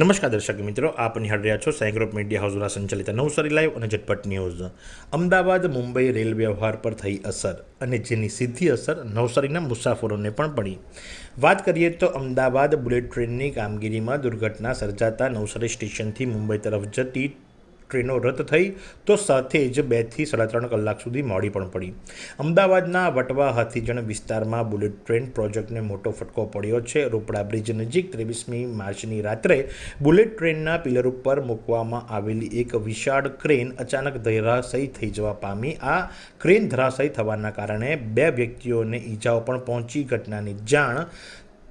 નમસ્કાર દર્શક મિત્રો, આપ નિહાળ રહ્યા છો સાયગ્રોપ મીડિયા હાઉસ દ્વારા સંચાલિત નવસારી લાઈવ અને ઝટપટ ન્યૂઝ. અમદાવાદ, મુંબઈ રેલ વ્યવહાર પર થઈ અસર અને જેની સીધી અસર નવસારીના મુસાફરોને પણ પડી. વાત કરીએ તો અમદાવાદ બુલેટ ટ્રેનની કામગીરીમાં દુર્ઘટના સર્જાતા નવસારી સ્ટેશનથી મુંબઈ તરફ જતી ટ્રેનો રદ થઈ તો સાથે જ બેથી સાડા ત્રણ કલાક સુધી મોડી પણ પડી. અમદાવાદના વટવા હાથીજણ વિસ્તારમાં બુલેટ ટ્રેન પ્રોજેક્ટને મોટો ફટકો પડ્યો છે. રોપડા બ્રિજ નજીક ત્રેવીસમી માર્ચની રાત્રે બુલેટ ટ્રેનના પિલર ઉપર મૂકવામાં આવેલી એક વિશાળ ક્રેન અચાનક ધરાશયી થઈ જવા પામી. આ ક્રેન ધરાશયી થવાના કારણે બે વ્યક્તિઓને ઈજાઓ પણ પહોંચી. ઘટનાની જાણ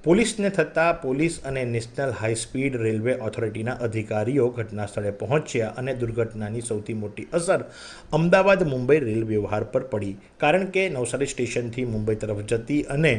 પોલીસને થતાં પોલીસ અને નેશનલ હાઈ સ્પીડ રેલવે ઓથોરિટીના અધિકારીઓ ઘટના સ્થળે પહોંચ્યા અને દુર્ઘટનાની સૌથી મોટી અસર અમદાવાદ મુંબઈ રેલ વ્યવહાર પર પડી. કારણ કે નવસારી સ્ટેશનથી મુંબઈ તરફ જતી અને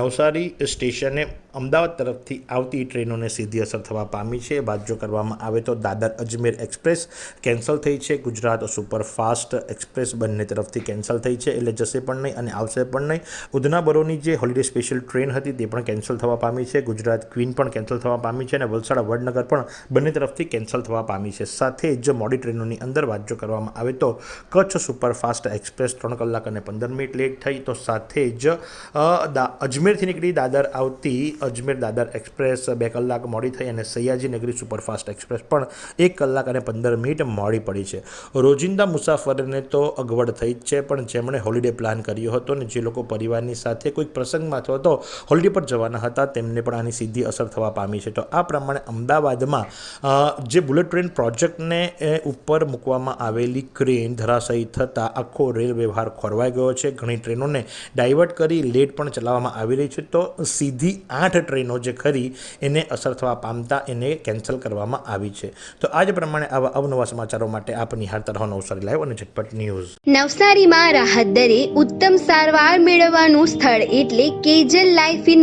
નવસારી સ્ટેશને અમદાવાદ તરફથી આવતી ટ્રેનોને સીધી અસર થવા પામી છે. વાત જો કરવામાં આવે તો દાદર અજમેર એક્સપ્રેસ કેન્સલ થઈ છે. ગુજરાત સુપરફાસ્ટ એક્સપ્રેસ બંને તરફથી કેન્સલ થઈ છે. એટલે જશે પણ નહીં અને આવશે પણ નહીં. ઉધના બરોની જે હોલિડે સ્પેશિયલ ટ્રેન હતી તે પણ કેન્સલ થવા પામી છે. ગુજરાત ક્વીન પણ કેન્સલ થવા પામી છે અને વલસાડ વડનગર પણ બંને તરફથી કેન્સલ થવા પામી છે. સાથે જ મોડી ટ્રેનોની અંદર વાત જો કરવામાં આવે તો કચ્છ સુપરફાસ્ટ એક્સપ્રેસ ત્રણ કલાક અને પંદર મિનિટ લેટ થઈ તો સાથે જ અજમેરથી નીકળી દાદર આવતી અજમેર દાદર એક્સપ્રેસ બે કલાક મોડી થઈ અને સયાજી નગરી સુપરફાસ્ટ એક્સપ્રેસ પણ એક કલાક અને પંદર મિનિટ મોડી પડી છે. રોજિંદા મુસાફરને તો અગવડ થઈ જ છે, પણ જેમણે હોલિડે પ્લાન કર્યો હતો ને જે લોકો પરિવારની સાથે કોઈક પ્રસંગમાં અથવા તો હોલિડે પર જવાના હતા, તેમને પણ આની સીધી અસર થવા પામી છે. તો આ પ્રમાણે અમદાવાદમાં જે બુલેટ ટ્રેન પ્રોજેક્ટને ઉપર મૂકવામાં આવેલી ક્રેન ધરાશયી થતાં આખો રેલ વ્યવહાર ખોરવાઈ ગયો છે. ઘણી ટ્રેનોને ડાયવર્ટ કરી લેટ પણ ચલાવવામાં આવી રહી છે. તો સીધી આઠ ટ્રેનો જે ખરી, એને અસર થવા પામતા એને કેન્સલ કરવામાં આવી છે. તો આ જ પ્રમાણે આવા અવનવા સમાચારો માટે આપ નિહાળતા રહો નવસારી લાઈવ અને ઝટપટ ન્યૂઝ. નવસારીમાં રાહત દરે ઉત્તમ સારવાર મેળવવાનું સ્થળ એટલે Kejal life in